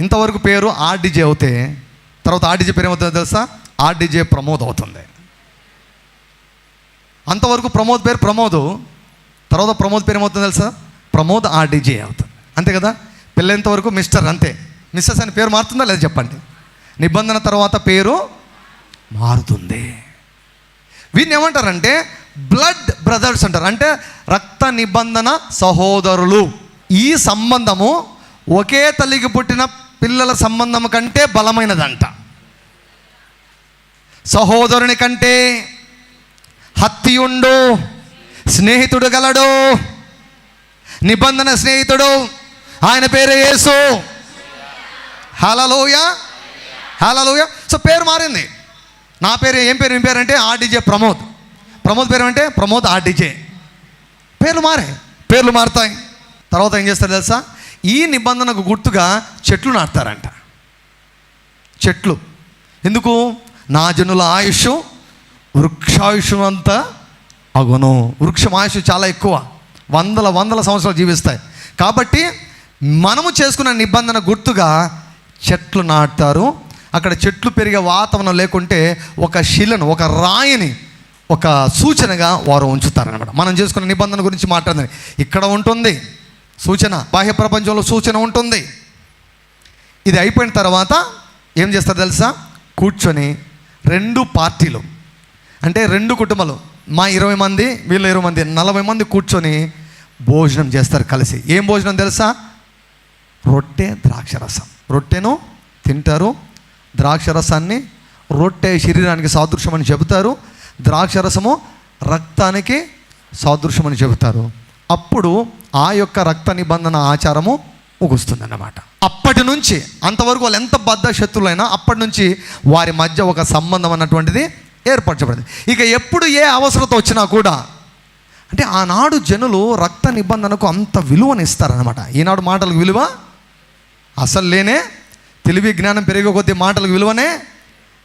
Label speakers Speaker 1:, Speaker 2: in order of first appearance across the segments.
Speaker 1: ఇంతవరకు పేరు ఆర్డీజే అవుతే తర్వాత ఆర్డీజే పేరు ఏమవుతుందో తెలుసా? ఆర్డీజే ప్రమోద్ అవుతుంది. అంతవరకు ప్రమోద్ పేరు ప్రమోద్ తర్వాత ప్రమోద్ పేరు ఏమవుతుందో తెలుసా? ప్రమోద్ ఆర్డీజే అవుతుంది. అంతే కదా? పెళ్ళైనంత మిస్టర్ అంతే. మిస్సెస్ అని పేరు మారుతుందా లేదా చెప్పండి? నిబంధన తర్వాత పేరు మారుతుంది. వీరిని ఏమంటారంటే బ్లడ్ బ్రదర్స్ అంటారు. అంటే రక్త నిబంధన సహోదరులు. ఈ సంబంధము ఒకే తల్లికి పుట్టిన పిల్లల సంబంధం కంటే బలమైనదంట. సహోదరుని కంటే హత్తియుండు స్నేహితుడు గలడు నిబంధన స్నేహితుడు ఆయన పేరు యేసు. హలలోయ హలలోయ సో పేరు మారింది. నా పేరు ఏం పేరు? ఏం పేరు అంటే ఆర్డీజే ప్రమోద్. ప్రమోద్ పేరు అంటే ప్రమోద్ ఆర్డీజే. పేర్లు మారే పేర్లు మారుతాయి. తర్వాత ఏం చేస్తారు తెలుసా? ఈ నిబంధనకు గుర్తుగా చెట్లు నాటుతారంట. చెట్లు. ఎందుకు? నా జనుల ఆయుష్ వృక్షాయుషం అంతా అగును. వృక్షం ఆయుష్ చాలా ఎక్కువ. వందల వందల సంవత్సరాలు జీవిస్తాయి. కాబట్టి మనము చేసుకున్న నిబంధన గుర్తుగా చెట్లు నాటుతారు. అక్కడ చెట్లు పెరిగే వాతావరణం లేకుంటే ఒక శిలను ఒక రాయిని ఒక సూచనగా వారు ఉంచుతారనమాట మనం చేసుకున్న నిబంధన గురించి మాట్లాడింది ఇక్కడ ఉంటుంది. సూచన బాహ్య ప్రపంచంలో సూచన ఉంటుంది. ఇది అయిపోయిన తర్వాత ఏం చేస్తారు తెలుసా? కూర్చొని రెండు పార్టీలు అంటే రెండు కుటుంబాలు మా ఇరవై మంది వీళ్ళు ఇరవై మంది నలభై మంది కూర్చొని భోజనం చేస్తారు కలిసి. ఏం భోజనం తెలుసా? రొట్టె ద్రాక్షరసం రొట్టెను తింటారు ద్రాక్షరసాన్ని రొట్టె శరీరానికి సాదృశ్యం అని చెబుతారు ద్రాక్షరసము రక్తానికి సాదృశ్యం అని చెబుతారు. అప్పుడు ఆ యొక్క రక్త నిబంధన ఆచారము ముగుస్తుందన్నమాట. అప్పటి నుంచి అంతవరకు వాళ్ళు ఎంత బద్ధ శత్రులైనా అప్పటి నుంచి వారి మధ్య ఒక సంబంధం అన్నటువంటిది ఏర్పరచబడింది. ఇక ఎప్పుడు ఏ అవసరత వచ్చినా కూడా అంటే ఆనాడు జనులు రక్త నిబంధనకు అంత విలువనిస్తారనమాట ఈనాడు మాటలకు విలువ అసలు లేనే తెలివి జ్ఞానం పెరిగే కొద్దీ మాటలకు విలువనే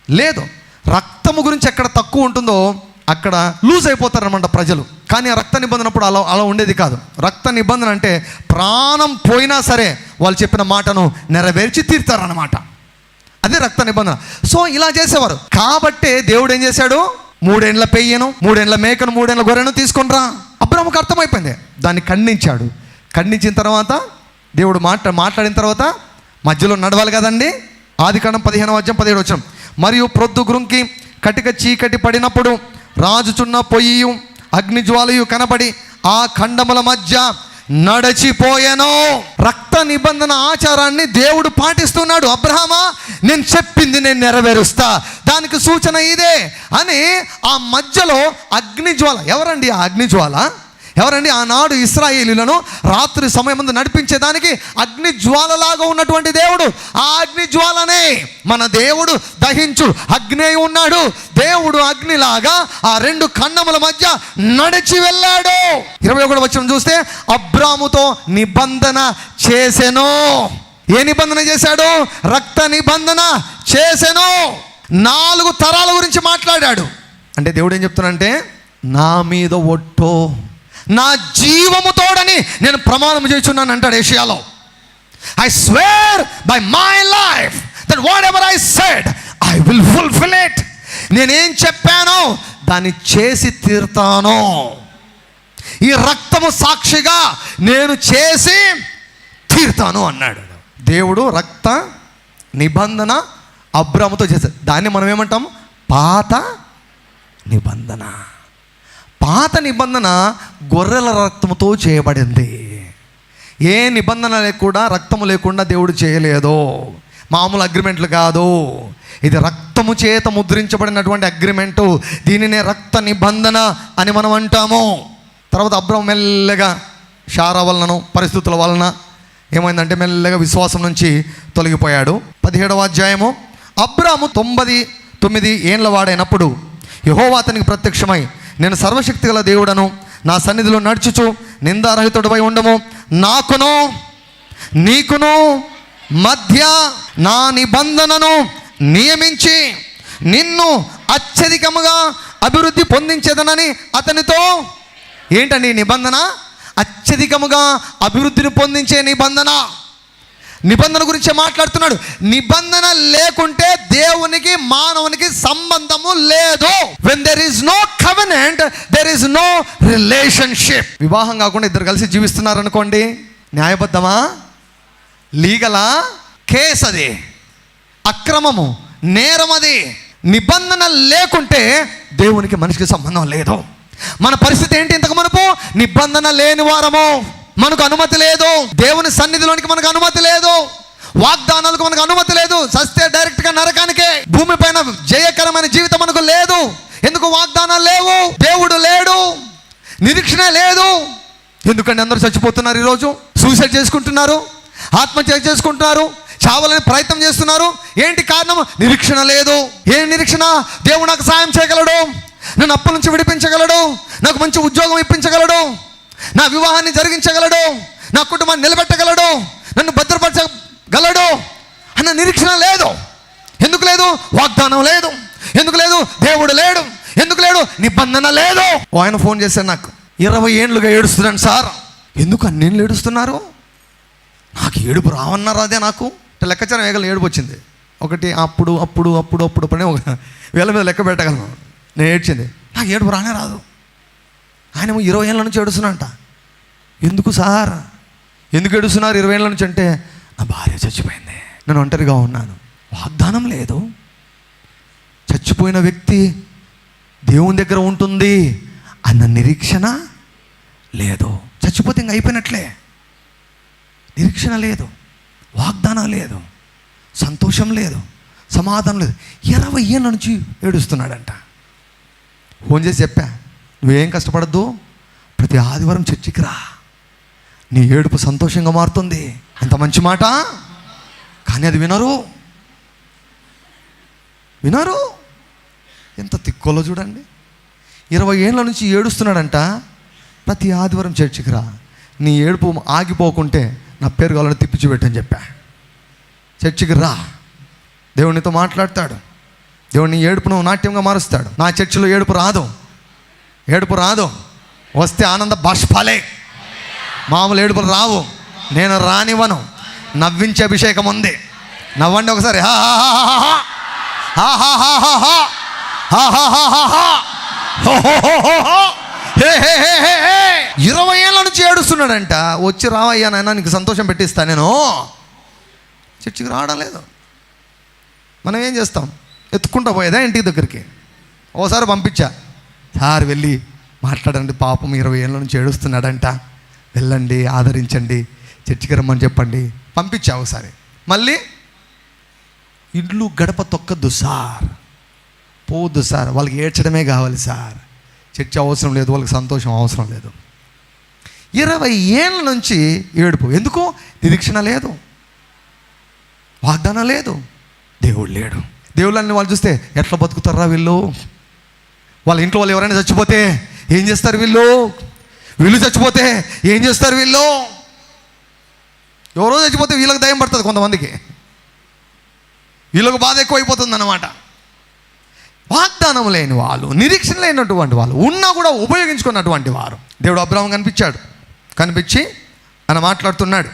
Speaker 1: లేదు. రక్తము గురించి ఎక్కడ తక్కువ ఉంటుందో అక్కడ లూజ్ అయిపోతారనమాట ప్రజలు. కానీ ఆ రక్త నిబంధన అప్పుడు అలా అలా ఉండేది కాదు. రక్త నిబంధన అంటే ప్రాణం పోయినా సరే వాళ్ళు చెప్పిన మాటను నెరవేర్చి తీరుతారనమాట అదే రక్త నిబంధన. సో ఇలా చేసేవారు. కాబట్టే దేవుడు ఏం చేశాడు? మూడేండ్ల పెయ్యను మూడేండ్ల మేకను మూడేండ్ల గొర్రెను తీసుకొనిరా. అబ్రాహ్మకు అర్థమైపోయింది. దాన్ని ఖండించాడు. ఖండించిన తర్వాత దేవుడు మాట్లా మాట్లాడిన తర్వాత మధ్యలో నడవాలి కదండి? ఆది కాండం పదిహేను అధ్యాయం పదిహేడు వచ్చాం మరియు ప్రొద్దు గురుంకి కటిక చీకటి పడినప్పుడు రాజుచున్న పొయ్యియు అగ్నిజ్వాలయు కనబడి ఆ ఖండముల మధ్య నడచిపోయాను. రక్త నిబంధన ఆచారాన్ని దేవుడు పాటిస్తున్నాడు. అబ్రహమా నేను చెప్పింది నేను నెరవేరుస్తా. దానికి సూచన ఇదే అని ఆ మధ్యలో అగ్నిజ్వాల ఎవరండి ఆ అగ్నిజ్వాల? ఎవరండి? ఆనాడు ఇస్రాయేలీలను రాత్రి సమయం ముందు నడిపించేదానికి అగ్ని జ్వాలలాగా ఉన్నటువంటి దేవుడు. ఆ అగ్ని జ్వాలనే మన దేవుడు దహించు. అగ్ని ఉన్నాడు. దేవుడు అగ్నిలాగా ఆ రెండు ఖండముల మధ్య నడిచి వెళ్ళాడు. ఇరవై ఒకటి వచ్చిన చూస్తే అబ్రాముతో నిబంధన చేసెను. ఏ నిబంధన చేశాడు? రక్త నిబంధన చేసెను. నాలుగు తరాల గురించి మాట్లాడాడు. అంటే దేవుడు ఏం చెప్తున్నాడంటే నా మీద ఒట్టో నా జీవము తోడని నేను ప్రమాణం చేస్తున్నాను అంటాడు ఏషియాలో. I swear by my life that whatever I said I will fulfil it నేనేం చెప్పానో దాన్ని చేసి తీరుతాను. ఈ రక్తము సాక్షిగా నేను చేసి తీరుతాను అన్నాడు. దేవుడు రక్త నిబంధన అబ్రాముతో చేశాడు దాన్ని మనం ఏమంటాం పాత నిబంధన. పాత నిబంధన గొర్రెల రక్తముతో చేయబడింది. ఏ నిబంధన లేకుండా రక్తము లేకుండా దేవుడు చేయలేదు. మామూలు అగ్రిమెంట్లు కాదు. ఇది రక్తము చేత ముద్రించబడినటువంటి అగ్రిమెంటు. దీనినే రక్త నిబంధన అని మనం అంటాము. తర్వాత అబ్రహం మెల్లగా షారా వలనను పరిస్థితుల వలన ఏమైందంటే మెల్లగా విశ్వాసం నుంచి తొలగిపోయాడు. పదిహేడవ అధ్యాయము. అబ్రాము తొంభది తొమ్మిది ఏండ్ల వాడైనప్పుడు యహోవా అతనికి ప్రత్యక్షమై నేను సర్వశక్తి గల దేవుడను నా సన్నిధిలో నడుచుచు నిందారహితుడిపై ఉండము. నాకును నీకును మధ్య నా నిబంధనను నియమించి నిన్ను అత్యధికముగా అభివృద్ధి పొందించేదనని అతనితో ఏంటండి నిబంధన? అత్యధికముగా అభివృద్ధిని పొందించే నిబంధన. నిబంధన గురించే మాట్లాడుతున్నాడు. నిబంధన లేకుంటే దేవునికి మానవునికి సంబంధము లేదు. When there is no covenant there is no relationship వివాహం కాకుండా ఇద్దరు కలిసి జీవిస్తున్నారు అనుకోండి న్యాయబద్ధమా? లీగలా? కేస్ అది. అక్రమము నేరం అది. నిబంధన లేకుంటే దేవునికి మనిషికి సంబంధం లేదు. మన పరిస్థితి ఏంటి ఇంతకు మనపు? నిబంధన లేని వారము. మనకు అనుమతి లేదు. దేవుని సన్నిధిలోనికి మనకు అనుమతి లేదు. వాగ్దానాలకు మనకు అనుమతి లేదు. సస్తే డైరెక్ట్గా నరకానికే. భూమి పైన జయకరమైన జీవితం మనకు లేదు. ఎందుకు వాగ్దానాలు లేవు? దేవుడు లేడు. నిరీక్షణ లేదు. ఎందుకంటే అందరూ చచ్చిపోతున్నారు ఈరోజు? సూసైడ్ చేసుకుంటున్నారు. ఆత్మహత్య చేసుకుంటున్నారు. చావాలని ప్రయత్నం చేస్తున్నారు. ఏంటి కారణం? నిరీక్షణ లేదు. ఏం నిరీక్షణ? దేవుడు నాకు సాయం చేయగలడు. నన్ను అప్పటి నుంచి విడిపించగలడు. నాకు మంచి ఉద్యోగం ఇప్పించగలడు. నా వివాహాన్ని జరిగించగలడు నా కుటుంబాన్ని నిలబెట్టగలడు నన్ను భద్రపరచగలడు అన్న నిరీక్షణ లేదు ఎందుకు లేదు వాగ్దానం లేదు ఎందుకు లేదు దేవుడు లేడు ఎందుకు లేడు నిబంధన లేదు ఓ ఆయన ఫోన్ చేశాడు నాకు ఇరవై ఏండ్లుగా ఏడుస్తున్నాను సార్ ఎందుకు అన్నేళ్ళు ఏడుస్తున్నారు నాకు ఏడుపు రావన్నారు అదే నాకు లెక్కచారం వేగల ఏడుపు వచ్చింది ఒకటి అప్పుడు అప్పుడు అప్పుడు అప్పుడు పని ఒక వేల మీద లెక్క పెట్టగలను నేను ఏడ్చింది నాకు ఏడుపు రానే రాదు ఆయన ఇరవై ఏళ్ళ నుంచి ఏడుస్తున్నంట ఎందుకు సార్? ఎందుకు ఏడుస్తున్నారు ఇరవై ఏళ్ళ నుంచి అంటే నా భార్య చచ్చిపోయింది. నేను ఒంటరిగా ఉన్నాను. వాగ్దానం లేదు. చచ్చిపోయిన వ్యక్తి దేవుని దగ్గర ఉంటుంది అన్న నిరీక్షణ లేదు. చచ్చిపోతే ఇంక అయిపోయినట్లే. నిరీక్షణ లేదు. వాగ్దానం లేదు. సంతోషం లేదు. సమాధానం లేదు. ఇరవై ఏళ్ళ నుంచి ఏడుస్తున్నాడంట. ఫోన్ చేసి చెప్పా. నువ్వేం కష్టపడద్దు? ప్రతి ఆదివారం చర్చికి రా. నీ ఏడుపు సంతోషంగా మారుతుంది. అంత మంచి మాట? కానీ అది వినరు. వినరు? ఎంత తిక్కోలో చూడండి. ఇరవై ఏళ్ళ నుంచి ఏడుస్తున్నాడంట. ప్రతి ఆదివారం చర్చికి రా. నీ ఏడుపు ఆగిపోకుంటే నా పేరు కావాలని తిప్పించి పెట్టని చెప్పా. చర్చికి రా. దేవునితో మాట్లాడతాడు. దేవుని ఏడుపును నాట్యంగా మారుస్తాడు. నా చర్చిలో ఏడుపు రాదు. ఏడుపు రాదు. వస్తే ఆనంద బాష్పాలే. మామూలు ఏడుపులు రావు. నేను రానివ్వను. నవ్వించే అభిషేకం ఉంది. నవ్వండి ఒకసారి. ఇరవై ఏళ్ళ నుంచి ఏడుస్తున్నాడంట. వచ్చి రావయ్యా నాయన నీకు సంతోషం పెట్టిస్తా నేను. చర్చికి రావడం లేదు. మనం ఏం చేస్తాం? ఎత్తుకుంటా పోయేదా ఇంటికి దగ్గరికి? ఓసారి పంపించా. సార్ వెళ్ళి మాట్లాడండి పాపం ఇరవై ఏళ్ళ నుంచి ఏడుస్తున్నాడంట. వెళ్ళండి ఆదరించండి చర్చికి రమ్మని చెప్పండి. పంపించావు ఒకసారి మళ్ళీ? ఇల్లు గడప తొక్కద్దు సార్. పోవద్దు సార్. వాళ్ళకి ఏడ్చడమే కావాలి సార్. చర్చ అవసరం లేదు వాళ్ళకి సంతోషం అవసరం లేదు. ఇరవై ఏళ్ళ నుంచి ఏడుపు. ఎందుకు? నిరీక్షణ లేదు. వాగ్దానం లేదు. దేవుడు లేడు. దేవుళ్ళని వాళ్ళు చూస్తే ఎట్లా బతుకుతారా వీళ్ళు? వాళ్ళ ఇంట్లో వాళ్ళు ఎవరైనా చచ్చిపోతే ఏం చేస్తారు వీళ్ళు? వీళ్ళు చచ్చిపోతే ఏం చేస్తారు వీళ్ళు? ఎవరో చచ్చిపోతే వీళ్ళకి దయం పడుతుంది కొంతమందికి. వీళ్ళకు బాధ ఎక్కువైపోతుంది అన్నమాట వాగ్దానం లేని వాళ్ళు నిరీక్షణ లేనటువంటి వాళ్ళు ఉన్నా కూడా ఉపయోగించుకున్నటువంటి వారు. దేవుడు అబ్రాహం కనిపించాడు. కనిపించి ఆయన మాట్లాడుతున్నాడు.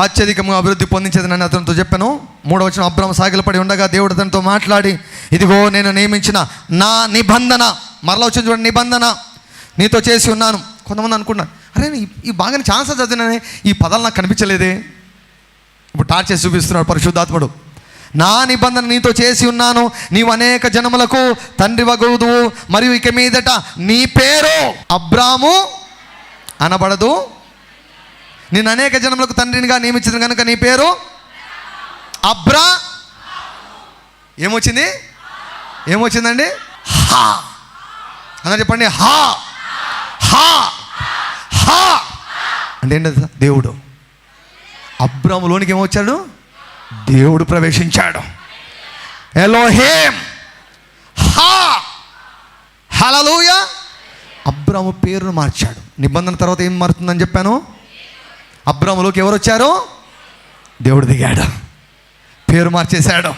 Speaker 1: అత్యధికంగా అభివృద్ధి పొందించేది నన్ను అతనితో చెప్పాను. మూడవచనం అబ్రహం అబ్రాహం సాగిలపడి ఉండగా దేవుడు అతనితో మాట్లాడి ఇదిగో నేను నియమించిన నా నిబంధన మరలా వచ్చిన చూడండి నిబంధన. నీతో చేసి ఉన్నాను. కొంతమంది అనుకున్నారు అరే ఈ- బాగానే బాగా ఛాన్సెస్ చదివినానే ఈ పదాలు నాకు కనిపించలేదే. ఇప్పుడు టార్చ్ చేసి చూపిస్తున్నాడు పరిశుద్ధాత్ముడు. నా నిబంధన నీతో చేసి ఉన్నాను నీవు అనేక జనములకు తండ్రి వగుదువు మరియు ఇక మీదట నీ పేరు అబ్రాము అనబడదు. నేను అనేక జనములకు తండ్రినిగా నియమించిన కనుక నీ పేరు అబ్రా ఏమొచ్చింది? ఏమొచ్చిందండి? హా! అన్న చెప్పండి హా. హా. హా. అంటే ఏంటంటే దేవుడు. అబ్రాములోనికి ఏమొచ్చాడు దేవుడు ప్రవేశించాడు. ఎలోహేం. హా. హలలోయ అబ్రాము పేరును మార్చాడు. నిబంధన తర్వాత ఏం మారుతుందని చెప్పాను? అబ్రాములోకి ఎవరు వచ్చారు? దేవుడు దిగాడు. పేరు మార్చేశాడు.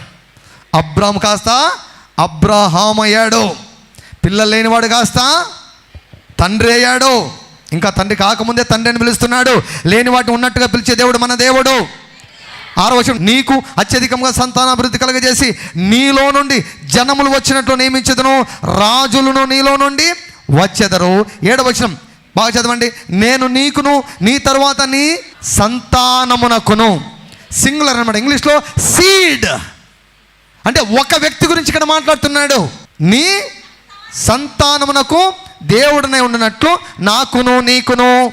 Speaker 1: అబ్రాము కాస్త అబ్రాహాం అయ్యాడు పిల్లలు లేనివాడు కాస్త. తండ్రి అయ్యాడు. ఇంకా తండ్రి కాకముందే తండ్రి అని పిలుస్తున్నాడు. లేని వాటిని ఉన్నట్టుగా పిలిచే దేవుడు మన దేవుడు. ఆరవచం నీకు అత్యధికంగా సంతానాభివృద్ధి కలగజేసి నీలో నుండి జనములు వచ్చినట్లు నియమించదును. రాజులను నీలో నుండి వచ్చెదరు. ఏడవచనం బాగా చదవండి. నేను నీకును నీ తర్వాత నీ సంతానమునకును. సింగులర్ అనమాట ఇంగ్లీష్లో సీడ్ అంటే ఒక వ్యక్తి గురించి ఇక్కడ మాట్లాడుతున్నాడు. నీ సంతానమునకు దేవుడనే ఉండినట్లు నాకును నీకును.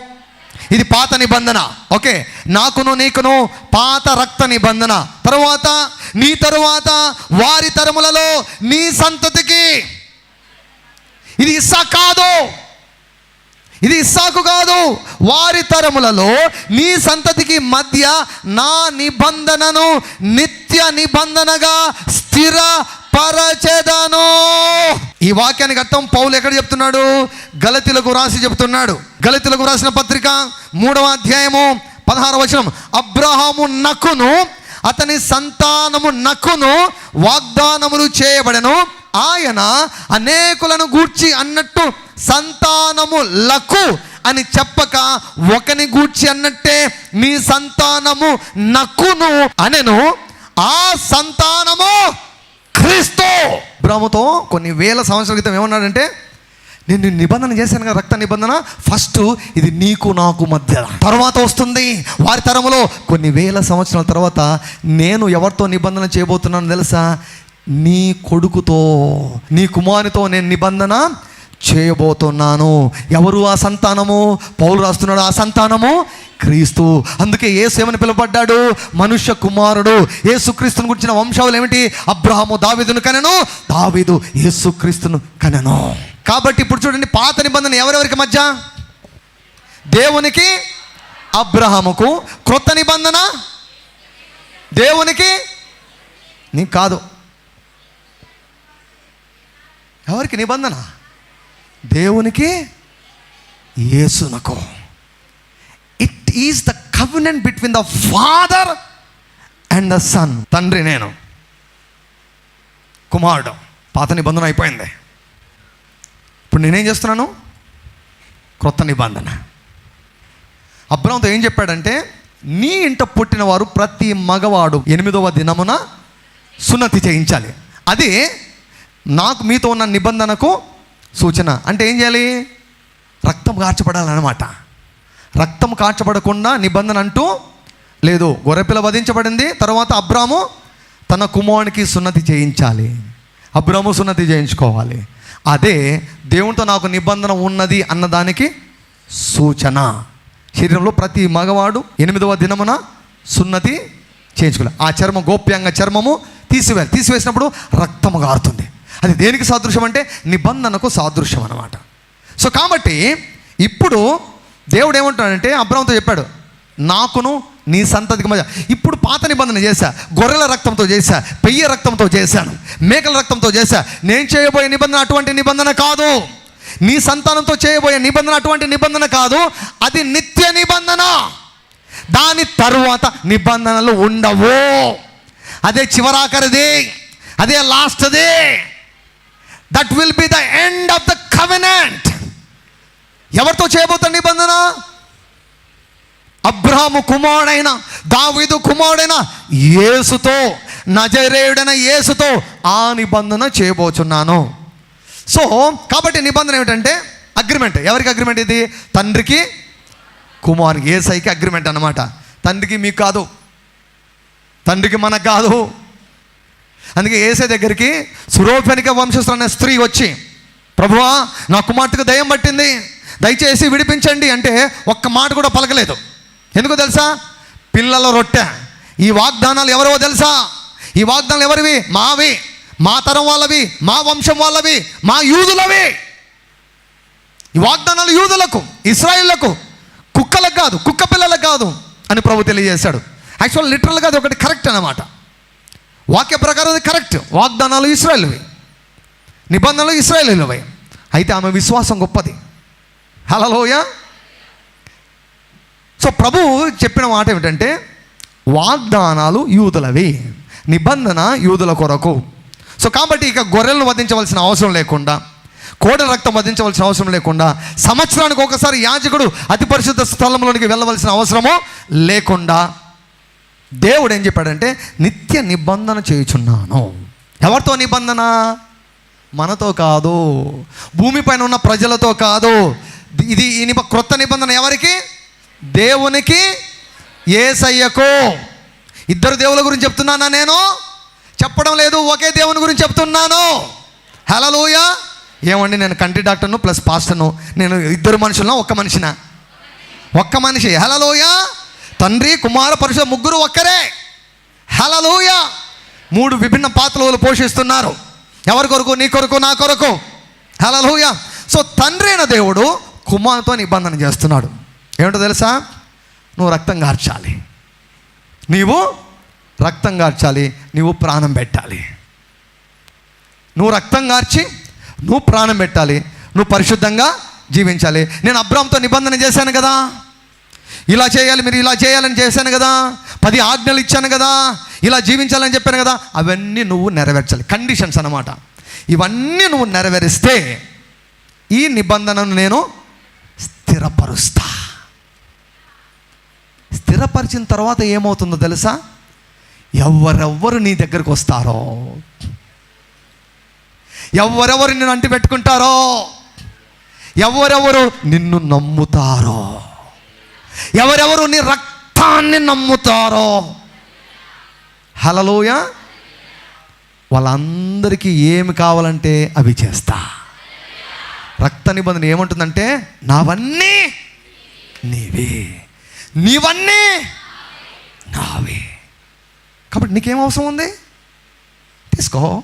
Speaker 1: ఇది పాత నిబంధన. ఓకే? నాకును నీకును పాత రక్త నిబంధన. తరువాత నీ తరువాత వారి తరములలో నీ సంతతికి. ఇది ఇస్సా కాదు. ఇది ఇస్సాకు కాదు. వారి తరములలో నీ సంతతికి మధ్య నా నిబంధనను నిత్య నిబంధనగా స్థిర పరచెదను. ఈ వాక్యానికి అర్థం పౌలు ఎక్కడ చెప్తున్నాడు? గలతిలకు రాసి చెప్తున్నాడు. గలతిలకు రాసిన పత్రిక మూడవ అధ్యాయము పదహార వచనం. అబ్రహాము నకును అతని సంతానము నకును వాగ్దానములు చేయబడెను. ఆయన అనేకులను గూర్చి అన్నట్టు సంతానము లకు అని చెప్పక ఒకని గూర్చి అన్నట్టే నీ సంతానము నక్కును అనెను. ఆ సంతానము అబ్రాహ్మతో కొన్ని వేల సంవత్సరాల క్రితం ఏమన్నాడంటే నేను నిబంధన చేశాను కదా రక్త నిబంధన. ఫస్ట్ ఇది నీకు నాకు మధ్య. తర్వాత వస్తుంది వారి తరములో కొన్ని వేల సంవత్సరాల తర్వాత నేను ఎవరితో నిబంధన చేయబోతున్నాను తెలుసా? నీ కొడుకుతో నీ కుమారునితో నేను నిబంధన చేయబోతున్నాను. ఎవరు ఆ సంతానము? పౌలు రాస్తున్నాడు ఆ సంతానము క్రీస్తు. అందుకే యేసు ఏమని పిలువబడ్డాడు? మనుష్య కుమారుడు. ఏసుక్రీస్తుని గురించిన వంశాలు ఏమిటి? అబ్రహాము దావీదును కనెను దావీదు ఏసుక్రీస్తును కనెను. కాబట్టి ఇప్పుడు చూడండి పాత నిబంధన ఎవరెవరికి మధ్య? దేవునికి అబ్రహాముకు. క్రొత్త నిబంధన దేవునికి? నీకు కాదు. ఎవరికి? నిబంధన? దేవునికి యేసునకు. It is the covenant between the father and the son తండ్రి నేను. కుమారుడు. పాత నిబంధన అయిపోయింది. ఇప్పుడు నేనేం చేస్తున్నాను? క్రొత్త నిబంధన. అబ్రహంతో ఏం చెప్పాడంటే నీ ఇంట పుట్టిన వారు ప్రతి మగవాడు ఎనిమిదవ దినమున సున్నతి చేయించాలి. అది నాకు మీతో ఉన్న నిబంధనకు సూచన. అంటే ఏం చేయాలి? రక్తం కార్చబడాలన్నమాట. రక్తం కార్చబడకుండా నిబంధన అంటూ లేదు. గొర్రెపిల్ల వధించబడింది. తర్వాత అబ్రాము తన కుమారునికి సున్నతి చేయించాలి. అబ్రాము సున్నతి చేయించుకోవాలి. అదే దేవునితో నాకు నిబంధన ఉన్నది అన్నదానికి సూచన. శరీరంలో ప్రతి మగవాడు ఎనిమిదవ దినమున సున్నతి చేయించుకోవాలి. ఆ చర్మం గోప్యంగా చర్మము తీసివేయాలి తీసివేసినప్పుడు రక్తము గారుతుంది. అది దేనికి సాదృశ్యం అంటే నిబంధనకు సాదృశ్యం అన్నమాట. సో కాబట్టి ఇప్పుడు దేవుడు ఏమంటాడంటే అబ్రహంతో చెప్పాడు నాకును నీ సంతతికి మధ్య ఇప్పుడు పాత నిబంధన చేశా గొర్రెల రక్తంతో చేశా పెయ్య రక్తంతో చేశాను మేకల రక్తంతో చేశా. నేను చేయబోయే నిబంధన అటువంటి నిబంధన కాదు. నీ సంతానంతో చేయబోయే నిబంధన అటువంటి నిబంధన కాదు. అది నిత్య నిబంధన. దాని తరువాత నిబంధనలు ఉండవు. అదే చివరాఖరిది అదే లాస్ట్ది. That will be the end of the covenant ఎవరితో చేయబోతున్న నిబంధన? అబ్రహాము కుమారుడైన దావీదు కుమారుడైన యేసుతో నజరేయుడైన యేసుతో ఆ నిబంధన చేయబోచున్నాను. సో కాబట్టి నిబంధన ఏమిటంటే అగ్రిమెంట్ ఎవరికి అగ్రిమెంట్ ఇది? తండ్రికి కుమారునికి ఏసైకి అగ్రిమెంట్ అనమాట తండ్రికి మీకు కాదు. తండ్రికి మనకు కాదు. అందుకే ఏసే దగ్గరికి సురోఫెనిక వంశస్థులైన స్త్రీ వచ్చి ప్రభువా నా కుమార్తెకు దయం పట్టింది. దయచేసి విడిపించండి. అంటే ఒక్క మాట కూడా పలకలేదు. ఎందుకో తెలుసా? పిల్లల రొట్టె. ఈ వాగ్దానాలు ఎవరో తెలుసా? ఈ వాగ్దానాలు ఎవరివి? మావి. మా తరం వాళ్ళవి మా వంశం వాళ్ళవి మా యూదులవి. ఈ వాగ్దానాలు యూదులకు ఇస్రాయిళ్ళకు కుక్కలకు కాదు కుక్క పిల్లలకు కాదు అని ప్రభు తెలియజేశాడు. యాక్చువల్ లిటరల్గా అది ఒకటి కరెక్ట్ అన్నమాట. వాక్య ప్రకారం అది కరెక్ట్. వాగ్దానాలు ఇస్రాయల్వి. నిబంధనలు ఇస్రాయలీలవి అయితే ఆమె విశ్వాసం గొప్పది. హలలోయ సో ప్రభు చెప్పిన మాట ఏమిటంటే వాగ్దానాలు యూదులవి నిబంధన యూదుల కొరకు. సో కాబట్టి ఇక గొర్రెలను వధించవలసిన అవసరం లేకుండా కోడ రక్తం వధించవలసిన అవసరం లేకుండా సంవత్సరానికి ఒకసారి యాజకుడు అతి పరిశుద్ధ స్థలంలోనికి వెళ్ళవలసిన అవసరము లేకుండా దేవుడు ఏం చెప్పాడంటే నిత్య నిబంధన చేయుచున్నాను. ఎవరితో నిబంధన? మనతో కాదు. భూమిపైన ఉన్న ప్రజలతో కాదు. ఇది ఈ క్రొత్త నిబంధన ఎవరికి? దేవునికి ఏసయ్యకు. ఇద్దరు దేవుల గురించి చెప్తున్నానా నేను? చెప్పడం లేదు ఒకే దేవుని గురించి చెప్తున్నాను. హలలోయ ఏమండి నేను కంటి డాక్టర్ను ప్లస్ పాస్టర్ను నేను ఇద్దరు మనుషులను ఒక్క మనిషిన? ఒక్క మనిషి. హలలోయ తండ్రి కుమార పరుష ముగ్గురు ఒక్కరే. హలలోయ మూడు విభిన్న పాత్రలు పోషిస్తున్నారు. ఎవరి కొరకు? నీ కొరకు నా కొరకు. హలలోయ సో తండ్రి అయిన దేవుడు కుమారుతో నిబంధన చేస్తున్నాడు. ఏమిటో తెలుసా? నువ్వు రక్తం గార్చాలి. నీవు రక్తం గార్చాలి. నువ్వు ప్రాణం పెట్టాలి. నువ్వు రక్తం గార్చి నువ్వు ప్రాణం పెట్టాలి. నువ్వు పరిశుద్ధంగా జీవించాలి. నేను అబ్రామ్తో నిబంధన చేశాను కదా. ఇలా చేయాలి మీరు ఇలా చేయాలని చేశాను కదా. పది ఆజ్ఞలు ఇచ్చాను కదా. ఇలా జీవించాలని చెప్పాను కదా. అవన్నీ నువ్వు నెరవేర్చాలి. కండిషన్స్ అనమాట ఇవన్నీ నువ్వు నెరవేరిస్తే ఈ నిబంధనను నేను స్థిరపరుస్తా. స్థిరపరిచిన తర్వాత ఏమవుతుందో తెలుసా? ఎవరెవ్వరు నీ దగ్గరకు వస్తారో? ఎవరెవరు నిన్ను అంటి పెట్టుకుంటారో ఎవరెవరు నిన్ను నమ్ముతారో? ఎవరెవరు నీ రక్తాన్ని నమ్ముతారో? హలలోయ వాళ్ళందరికీ ఏమి కావాలంటే అవి చేస్తా. రక్త నిబంధన ఏమంటుందంటే నావన్నీ నీవే. నీవన్నీ నావే. కాబట్టి నీకేం అవసరం ఉంది? తీసుకో.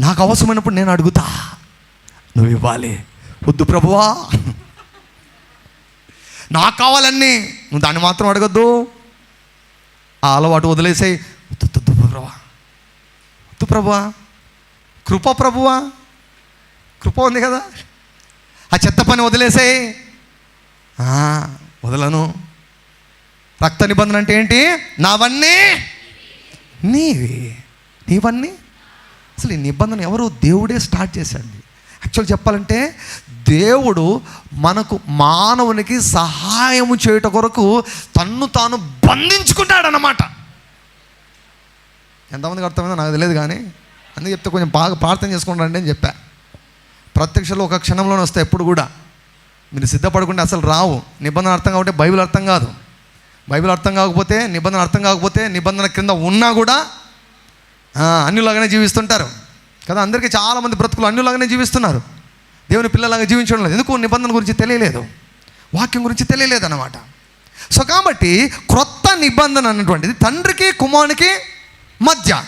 Speaker 1: నాకు అవసరమైనప్పుడు నేను అడుగుతా. నువ్వు ఇవ్వాలి. వద్దు ప్రభువా. నాకు కావాలన్నీ. నువ్వు దాన్ని మాత్రం అడగద్దు. ఆ అలవాటు వదిలేసాయి. వద్దు వద్దు ప్రభువా వద్దు ప్రభువా కృప ప్రభువా. కృప ఉంది కదా. ఆ చెత్త పని వదిలేసాయి. వదలను. రక్త నిబంధన అంటే ఏంటి? నావన్నీ నీవి. నీవన్నీ? అసలు ఈ నిబంధన ఎవరు దేవుడే స్టార్ట్ చేశాడు. యాక్చువల్ చెప్పాలంటే దేవుడు మనకు మానవునికి సహాయము చేయుట కొరకు తన్ను తాను బంధించుకుంటాడనమాట ఎంతమందికి అర్థమైందో నాకు తెలియదు కానీ అందుకే చెప్తే కొంచెం బాగా ప్రార్థన చేసుకుంటారండి అని చెప్పా. ప్రత్యక్షలో ఒక క్షణంలోనే వస్తాయి ఎప్పుడు కూడా. మీరు సిద్ధపడకుండా అసలు రావు. నిబంధన అర్థం కాబట్టి బైబిల్ అర్థం కాదు. బైబిల్ అర్థం కాకపోతే నిబంధన అర్థం కాకపోతే నిబంధన క్రింద ఉన్నా కూడా అన్నిలాగానే జీవిస్తుంటారు. కదా అందరికీ చాలామంది బ్రతుకులు అన్యులాగానే జీవిస్తున్నారు. దేవుని పిల్లలాగా జీవించడం లేదు. ఎందుకు? నిబంధన గురించి తెలియలేదు. వాక్యం గురించి తెలియలేదు అనమాట సో కాబట్టి క్రొత్త నిబంధన అన్నటువంటిది తండ్రికి కుమారునికి మధ్య.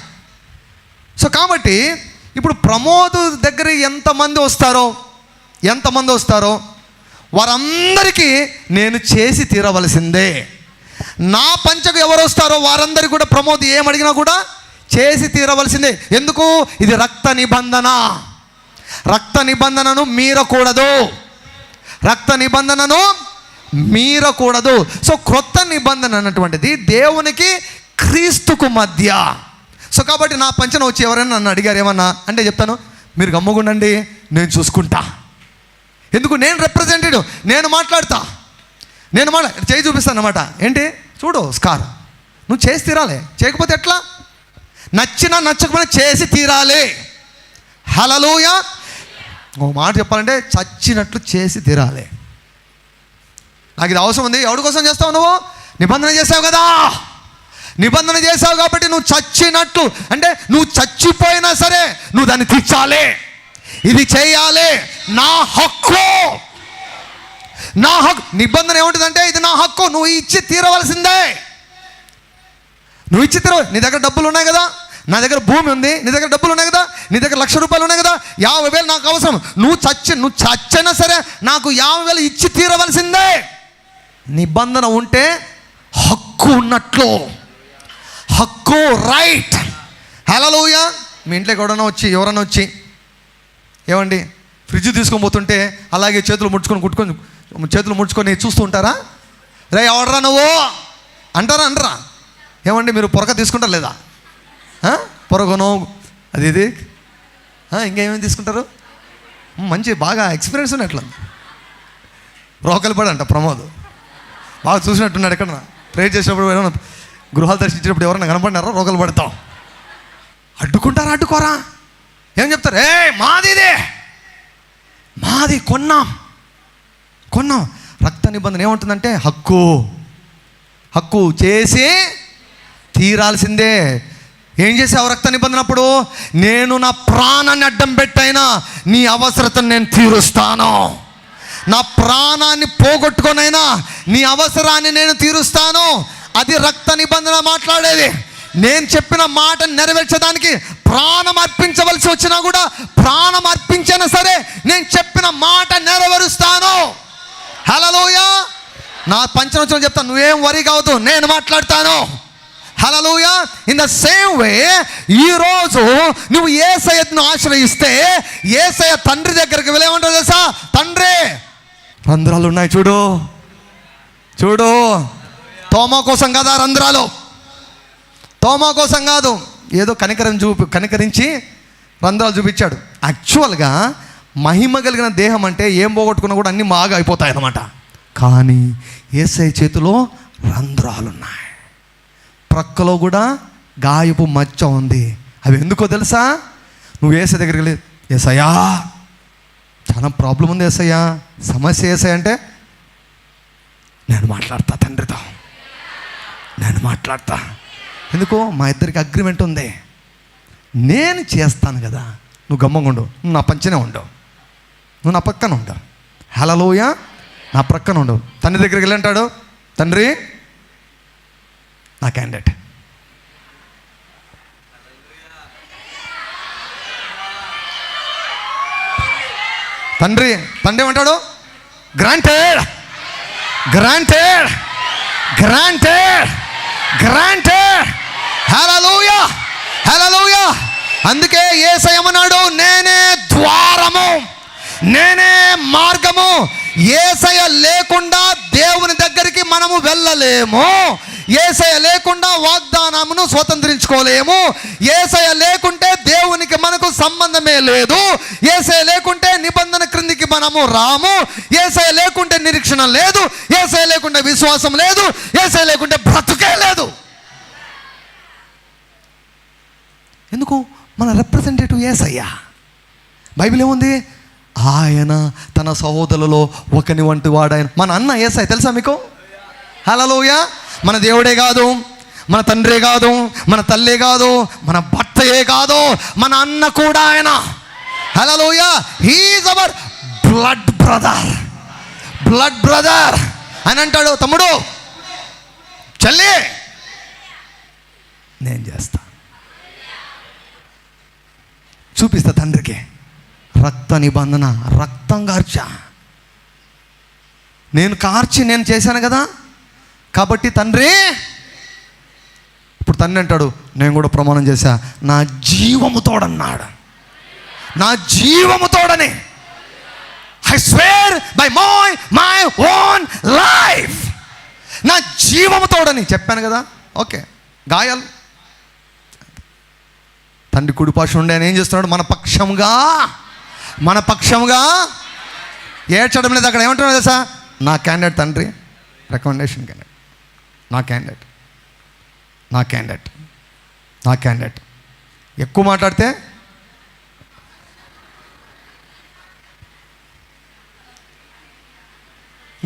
Speaker 1: సో కాబట్టి ఇప్పుడు ప్రమోద్ దగ్గర ఎంతమంది వస్తారో ఎంతమంది వస్తారో వారందరికీ నేను చేసి తీరవలసిందే. నా పంచకు ఎవరు వస్తారో వారందరికీ కూడా ప్రమోద్ ఏం అడిగినా కూడా చేసి తీరవలసిందే. ఎందుకు? ఇది రక్త నిబంధన. రక్త నిబంధనను మీరకూడదు. రక్త నిబంధనను మీరకూడదు. సో క్రొత్త నిబంధన అన్నటువంటిది దేవునికి క్రీస్తుకు మధ్య. సో కాబట్టి నా పంచన వచ్చి ఎవరైనా నన్ను అడిగారు ఏమన్నా? అంటే చెప్తాను మీరు గమ్ముగుండండి నేను చూసుకుంటా. ఎందుకు? నేను రిప్రజెంటేటివ్ నేను మాట్లాడతా. నేను మాట చేయి చూపిస్తాను అనమాట ఏంటి? చూడు స్కార్ నువ్వు చేసి తీరాలి. చేయకపోతే ఎట్లా? నచ్చినా నచ్చకపోయినా చేసి తీరాలి. హలలోయ ఓ మాట చెప్పాలంటే చచ్చినట్లు చేసి తీరాలి. నాకు ఇది అవసరం ఉంది. ఎవరి కోసం చేస్తావు నువ్వు? నిబంధన చేసావు కదా. నిబంధన చేసావు కాబట్టి నువ్వు చచ్చినట్టు అంటే నువ్వు చచ్చిపోయినా సరే నువ్వు దాన్ని తీర్చాలి. ఇది చేయాలి. నా హక్కు. నా హక్కు. నిబంధన ఏముంటుందంటే ఇది నా హక్కు. నువ్వు ఇచ్చి తీరవలసిందే. నువ్వు ఇచ్చి తీరవ నీ దగ్గర డబ్బులు ఉన్నాయి కదా. నా దగ్గర భూమి ఉంది నీ దగ్గర డబ్బులు ఉన్నాయి కదా నీ దగ్గర లక్ష రూపాయలు ఉన్నాయి కదా యాభై వేలు నాకు అవసరం. నువ్వు చచ్చి నువ్వు చచ్చినా సరే నాకు యాభై వేలు ఇచ్చి తీరవలసిందే. నిబంధన ఉంటే హక్కు ఉన్నట్లు. హక్కు రైట్. హలోయ మీ ఇంట్లోకి ఎవడన్నా వచ్చి ఎవరన్నా వచ్చి ఏమండి ఫ్రిడ్జ్ తీసుకొని పోతుంటే అలాగే చేతులు ముడుచుకొని కుట్టుకొని చేతులు ముడుచుకొని చూస్తూ ఉంటారా? రే ఎవడరా నువ్వు? అంటారా అంటారా ఏమండి మీరు పొరక తీసుకుంటారా లేదా? పొరగను అది ఇది. ఇంకేమేమి తీసుకుంటారు? మంచి బాగా ఎక్స్పీరియన్స్ ఉన్నట్లు రోకలి పడంట ప్రమోద్. బాగా చూసినట్టున్నాడు ఎక్కడ ప్రేర్ చేసినప్పుడు ఏమైనా గృహాలు దర్శించినప్పుడు ఎవరైనా కనపడినారా? రోకలు పడతాం. అడ్డుకుంటారా అడ్డుకోరా? ఏం చెప్తారు? ఏ మాది ఇదే. మాది కొన్నాం. కొన్నాం. రక్త నిబంధన ఏముంటుందంటే హక్కు. హక్కు చేసి తీరాల్సిందే. ఏం చేసావు రక్త నిబంధనప్పుడు? నేను నా ప్రాణాన్ని అడ్డం పెట్టైనా నీ అవసరతను నేను తీరుస్తాను. నా ప్రాణాన్ని పోగొట్టుకొనైనా నీ అవసరాన్ని నేను తీరుస్తాను. అది రక్త నిబంధన మాట్లాడేది. నేను చెప్పిన మాట నెరవేర్చడానికి ప్రాణం అర్పించవలసి వచ్చినా కూడా ప్రాణం అర్పించినా సరే నేను చెప్పిన మాట నెరవేరుస్తాను. హలోయ నా పంచనవచనం చెప్తాను. నువ్వేం వరి కావద్దు. నేను మాట్లాడతాను. Hallelujah in the same way ఈరోజు నువ్వు ఏసయ్యను ఆశ్రయిస్తే ఏసయ్య తండ్రి దగ్గరికి వెళ్ళేమంటావు తెలుసా? తండ్రి రంధ్రాలు ఉన్నాయి చూడు. చూడు. తోమ కోసం కదా రంధ్రాలు? తోమ కోసం కాదు. ఏదో కనికరం చూపి కనికరించి రంధ్రాలు చూపించాడు. యాక్చువల్గా మహిమ కలిగిన దేహం అంటే ఏం పోగొట్టుకున్నా కూడా అన్నీ బాగా అయిపోతాయి అన్నమాట కానీ ఏసఐ చేతిలో రంధ్రాలు ఉన్నాయి. ప్రక్కలో కూడా గాయపు మచ్చ ఉంది. అవి ఎందుకో తెలుసా? నువ్వు ఏసై దగ్గరికి వెళ్ళి ఏసయ్యా చాలా ప్రాబ్లం ఉంది ఏసయ్యా సమస్య ఏసయ్య అంటే నేను మాట్లాడతా తండ్రితో. నేను మాట్లాడతా. ఎందుకో మా ఇద్దరికి అగ్రిమెంట్ ఉంది. నేను చేస్తాను కదా నువ్వు గమ్మంగా ఉండు నువ్వు నా పంచనే ఉండవు నువ్వు నా పక్కన ఉండవు హలలోయ నా ప్రక్కన ఉండవు తండ్రి దగ్గరికి వెళ్ళి అంటాడు తండ్రి నా క్యాండిడేట్ తండ్రి తండ్రి ఏమంటాడు? Granted granted granted granted hallelujah hallelujah అందుకే ఏసయమన్నాడు నేనే ద్వారము నేనే మార్గము. ఏసయ లేకుండా దేవుని దగ్గరికి మనము వెళ్ళలేము. ఏసయ లేకుండా వాగ్దానమును స్వతంత్రించుకోలేము. ఏసయ లేకుంటే దేవునికి మనకు సంబంధమే లేదు. ఏసయ లేకుంటే నిబంధన క్రిందికి మనము రాము. ఏసయ లేకుంటే నిరీక్షణ లేదు. ఏసయ లేకుంటే విశ్వాసం లేదు. ఏసయ లేకుంటే బ్రతుకే లేదు. ఎందుకు? మన రిప్రజెంటేటివ్ ఏసయ్యా. బైబిల్ ఏముంది? ఆయన తన సహోదరులలో ఒకని వంటి వాడాయన. మన అన్న ఏసై తెలుసా మీకు? హలోయ మన దేవుడే కాదు మన తండ్రే కాదు మన తల్లే కాదు మన భర్తయే కాదు మన అన్న కూడా ఆయన. Hallelujah he's our blood brother blood brother అని అంటాడు తమ్ముడు చెల్లి నేను చేస్తా. చూపిస్తా తండ్రికి. రక్త నిబంధన రక్తం కార్చా. నేను కార్చి నేను చేశాను కదా కాబట్టి తండ్రి ఇప్పుడు తండ్రి అంటాడు నేను కూడా ప్రమాణం చేశా. నా జీవము తోడన్నాడు. నా జీవము తోడని. I swear by my my own life నా జీవము తోడని. చెప్పాను కదా? ఓకే. గాయాలు. తండ్రి కుడిపాషం ఉండే ఆయన ఏం చేస్తున్నాడు? మన పక్షంగా మన పక్షంగా ఏడ్చడం లేదు. అక్కడ ఏమంటున్నాడు తెలుసా? నా క్యాండిడేట్ తండ్రి. రికమెండేషన్ క్యాండిడేట్ నా క్యాండిడేట్ నా క్యాండిడేట్ నా క్యాండిడేట్ ఎక్కువ మాట్లాడితే?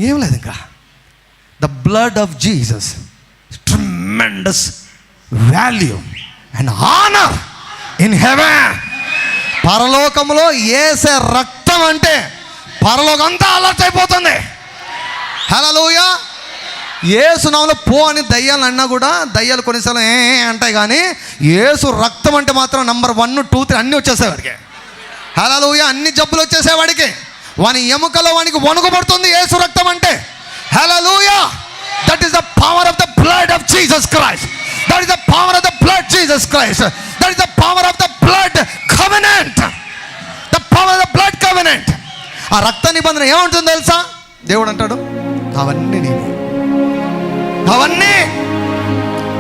Speaker 1: ఏం లేదు ఇంకా. The blood of Jesus tremendous value and honour in heaven పరలోకంలో ఏసే రక్తం అంటే పరలోకం అంతా అలర్ట్ అయిపోతుంది. హలోయ ఏసునామలో పో అని దయ్యాలు అన్నా కూడా దయ్యాలు కొన్నిసార్లు ఏ అంటాయి కానీ ఏసు రక్తం అంటే మాత్రం నంబర్ వన్ టూ త్రీ అన్నీ వచ్చేసేవాడికి వాడికి. అన్ని జబ్బులు వచ్చేసేవాడికి వాని ఎముకలో వానికి వణుకుపడుతుంది ఏసు రక్తం అంటే. Hallelujah that is the power of the blood of Jesus Christ that is the power of the blood Jesus Christ that is the power of the blood covenant the power of the blood covenant ఆ రక్త నిబంధన ఏముంటుందో తెలుసా? దేవుడు అంటాడు అవన్నీ నీవే. అవన్నీ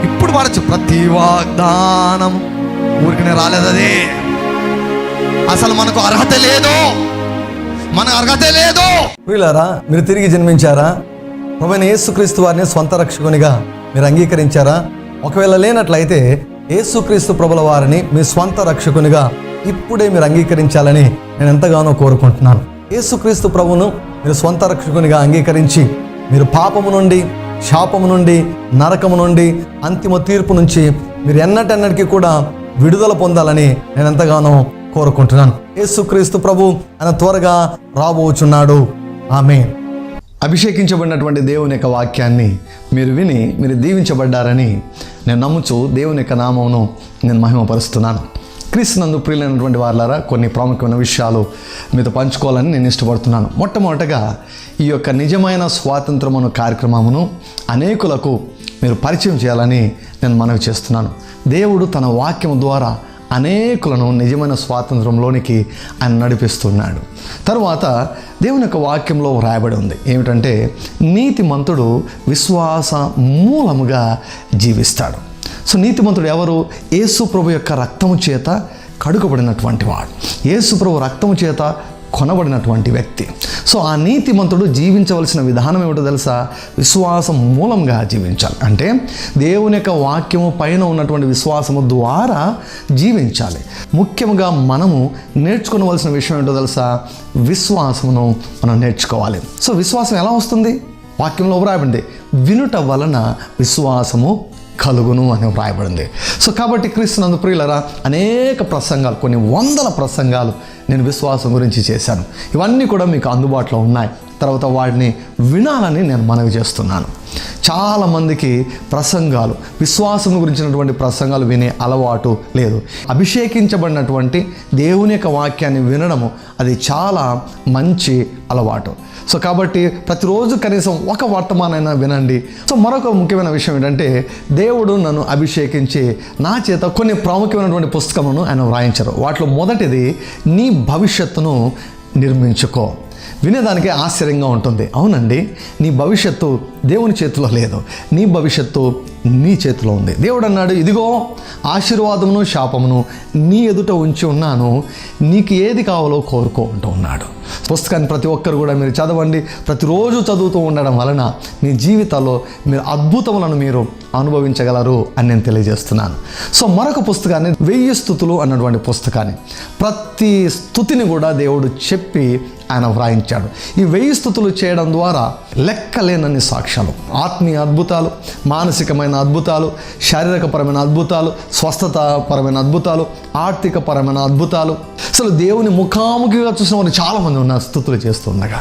Speaker 1: ఇప్పుడు వాడచ్చు. ప్రతి వాగ్దానం ఊరికనే రాలేదు అది అసలు మనకు అర్హత లేదు. మన అర్హత లేదు.
Speaker 2: వీళ్ళారా మీరు తిరిగి జన్మించారా? ప్రభువైన యేసుక్రీస్తు వారిని స్వంత రక్షకునిగా మీరు అంగీకరించారా?
Speaker 1: ఒకవేళ లేనట్లయితే యేసుక్రీస్తు ప్రభుల వారిని మీ స్వంత రక్షకునిగా ఇప్పుడే మీరు అంగీకరించాలని నేను ఎంతగానో కోరుకుంటున్నాను. యేసుక్రీస్తు ప్రభును మీరు స్వంత రక్షకునిగా అంగీకరించి మీరు పాపము నుండి శాపము నుండి నరకము నుండి అంతిమ తీర్పు నుంచి మీరు ఎన్నటెన్నటికీ కూడా విడుదల పొందాలని నేను ఎంతగానో కోరుకుంటున్నాను యేసుక్రీస్తు ప్రభు ఆయన త్వరగా రాబోచున్నాడు. ఆమె అభిషేకించబడినటువంటి దేవుని యొక్క వాక్యాన్ని మీరు విని మీరు దీవించబడ్డారని నేను నమ్ముచు దేవుని యొక్క నామమును నేను మహిమపరుస్తున్నాను. క్రీస్తునందు ప్రియులైనటువంటి వారులారా కొన్ని ప్రాముఖ్యమైన విషయాలు మీతో పంచుకోవాలని నేను ఇష్టపడుతున్నాను. మొట్టమొదటగా ఈ యొక్క నిజమైన స్వాతంత్రమును కార్యక్రమమును అనేకులకు మీరు పరిచయం చేయాలని నేను మనవి చేస్తున్నాను. దేవుడు తన వాక్యం ద్వారా అనేకులను నిజమైన స్వాతంత్రంలోనికి ఆయన నడిపిస్తున్నాడు. తరువాత దేవుని యొక్క వాక్యంలో వ్రాయబడి ఉంది. ఏమిటంటే నీతిమంతుడు విశ్వాస మూలముగా జీవిస్తాడు. సో నీతిమంతుడు ఎవరు? యేసు ప్రభు యొక్క రక్తము చేత కడుకబడినటువంటి వాడు. యేసు ప్రభు రక్తము చేత కొనబడినటువంటి వ్యక్తి. సో ఆ నీతిమంతుడు జీవించవలసిన విధానం ఏమిటో తెలుసా? విశ్వాసం మూలంగా జీవించాలి. అంటే దేవుని యొక్క వాక్యము పైన ఉన్నటువంటి విశ్వాసము ద్వారా జీవించాలి. ముఖ్యంగా మనము నేర్చుకోవలసిన విషయం ఏంటో తెలుసా? విశ్వాసమును మనం నేర్చుకోవాలి. సో విశ్వాసం ఎలా వస్తుంది? వాక్యంలో వ్రాయబడింది. వినుట వలన విశ్వాసము కలుగును అని వ్రాయబడింది సో కాబట్టి క్రీస్తునందు ప్రియులరా అనేక ప్రసంగాలు కొన్ని వందల ప్రసంగాలు నేను విశ్వాసం గురించి చేశాను. ఇవన్నీ కూడా మీకు అందుబాటులో ఉన్నాయి. తర్వాత వాటిని వినాలని నేను మనవి చేస్తున్నాను. చాలామందికి ప్రసంగాలు విశ్వాసం గురించినటువంటి ప్రసంగాలు వినే అలవాటు లేదు. అభిషేకించబడినటువంటి దేవుని యొక్క వాక్యాన్ని వినడము అది చాలా మంచి అలవాటు. సో కాబట్టి ప్రతిరోజు కనీసం ఒక వర్తమానైనా వినండి. సో మరొక ముఖ్యమైన విషయం ఏంటంటే దేవుడు నన్ను అభిషేకించి నా చేత కొన్ని ప్రాముఖ్యమైనటువంటి పుస్తకమును ఆయన వ్రాయించారు. వాటిలో మొదటిది నీ భవిష్యత్తును నిర్మించుకో. వినేదానికి ఆశ్చర్యంగా ఉంటుంది. అవునండి నీ భవిష్యత్తు దేవుని చేతిలో లేదు. నీ భవిష్యత్తు నీ చేతిలో ఉంది. దేవుడు అన్నాడు ఇదిగో ఆశీర్వాదమును శాపమును నీ ఎదుట ఉంచి ఉన్నాను. నీకు ఏది కావాలో కోరుకో అంటూ ఉన్నాడు. పుస్తకాన్ని ప్రతి ఒక్కరు కూడా మీరు చదవండి. ప్రతిరోజు చదువుతూ ఉండడం వలన మీ జీవితాల్లో మీరు అద్భుతములను మీరు అనుభవించగలరు అని నేను తెలియజేస్తున్నాను. సో మరొక పుస్తకాన్ని వెయ్యి స్థుతులు అన్నటువంటి పుస్తకాన్ని ప్రతి స్థుతిని కూడా దేవుడు చెప్పి ఆయన వ్రాయించాడు. ఈ వెయ్యి స్థుతులు చేయడం ద్వారా లెక్కలేనన్ని సాక్ష్యాలు ఆత్మీయ అద్భుతాలు మానసికమైన అద్భుతాలు శారీరకపరమైన అద్భుతాలు స్వస్థతపరమైన అద్భుతాలు ఆర్థికపరమైన అద్భుతాలు. అసలు దేవుని ముఖాముఖిగా చూసిన వారు చాలామంది ఉన్నారు స్థుతులు చేస్తుండగా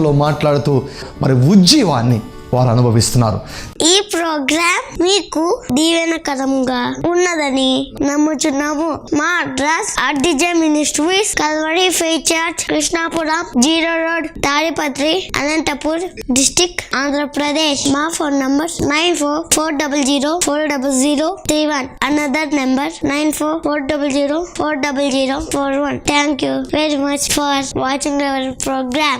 Speaker 1: భాషల్లో మాట్లాడుతూ మరి ఉజ్జీవాన్ని వారు అనుభవిస్తున్నారు.
Speaker 2: ఈ ప్రోగ్రామ్ మీకు దీవెనకరంగా ఉన్నదని నమ్ముచున్నాము. మా అడ్రస్ ఆర్డిజే మినిస్ట్రీస్ కల్వరి ఫే church Krishnapuram zero road Tadipatri Anantapur district Andhra Pradesh. మా phone number nine four four double zero four double zero three one. Another number nine four four double zero four double zero four one. Thank you very much for watching our programme.